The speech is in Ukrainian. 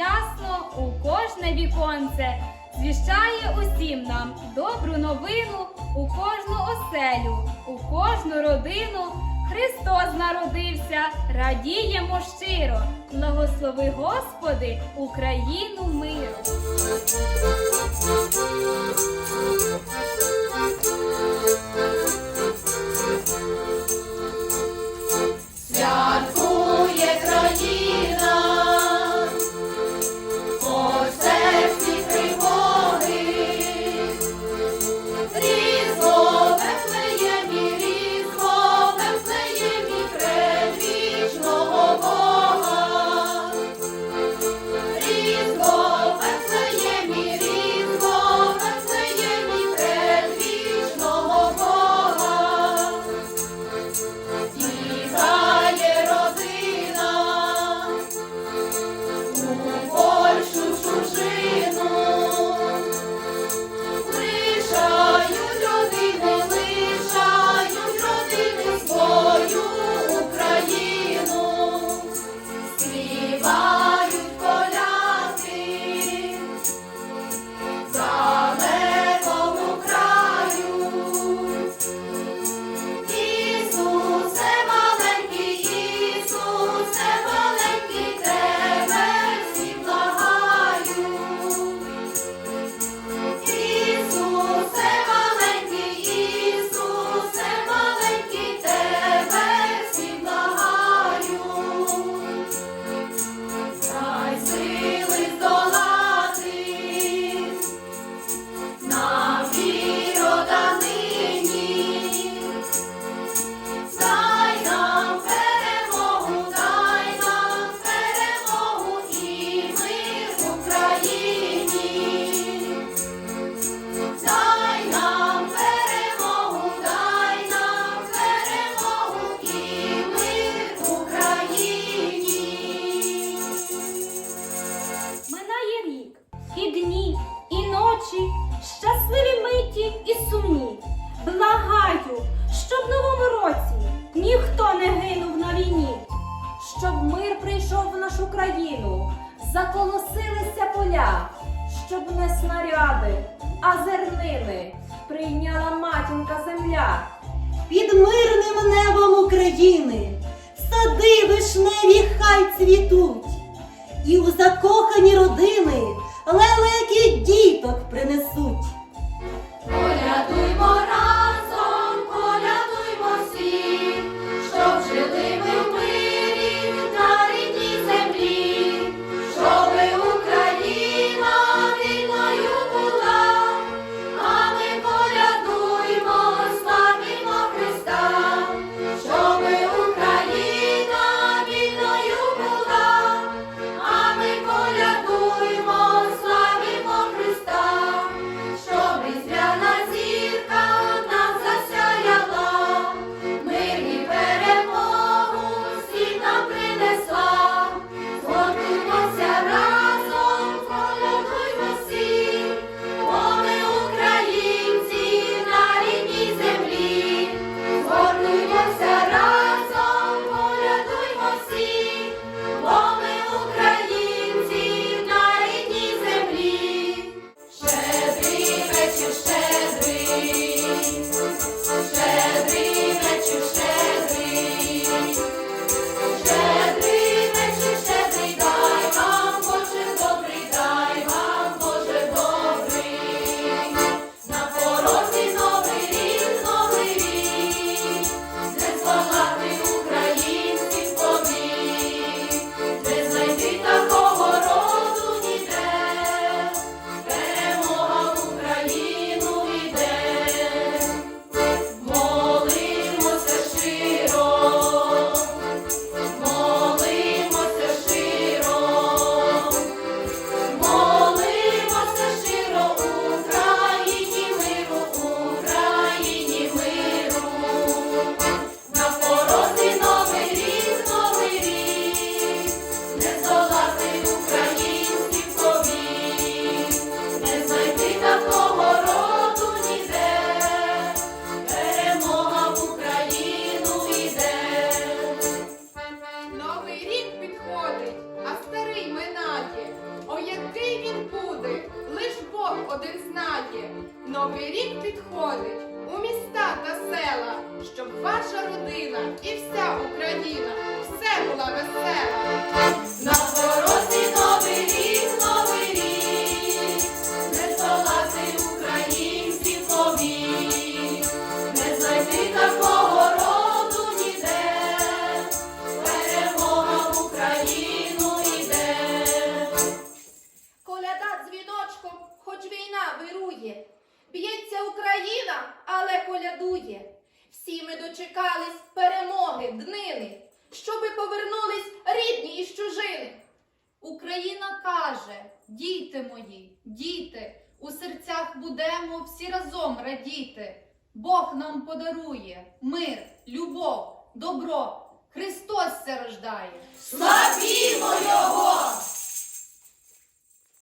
ясно у кожне віконце, звіщає усім нам добру новину у кожну оселю, у кожну родину. Христос народився, радіємо щиро, благослови Господи, Україну миру. заколосилися поля, щоб не снаряди, а зернини прийняла матінка земля. Під мирним небом України сади вишневі хай цвітуть, і у закохані родини. Новий рік підходить у міста та села, щоб ваша родина і вся Україна все була весела. На порозі новий рік, новий рік, не здолати український повік, не знайти такого роду ніде, перемога в Україну йде. Коляда дзвіночком, хоч війна вирує. Б'ється Україна, але колядує. Всі ми дочекались перемоги, днини, щоби повернулись рідні із чужини. Україна каже, діти мої, діти, у серцях будемо всі разом радіти. Бог нам подарує мир, любов, добро. Христос ся рождає. Славімо Його!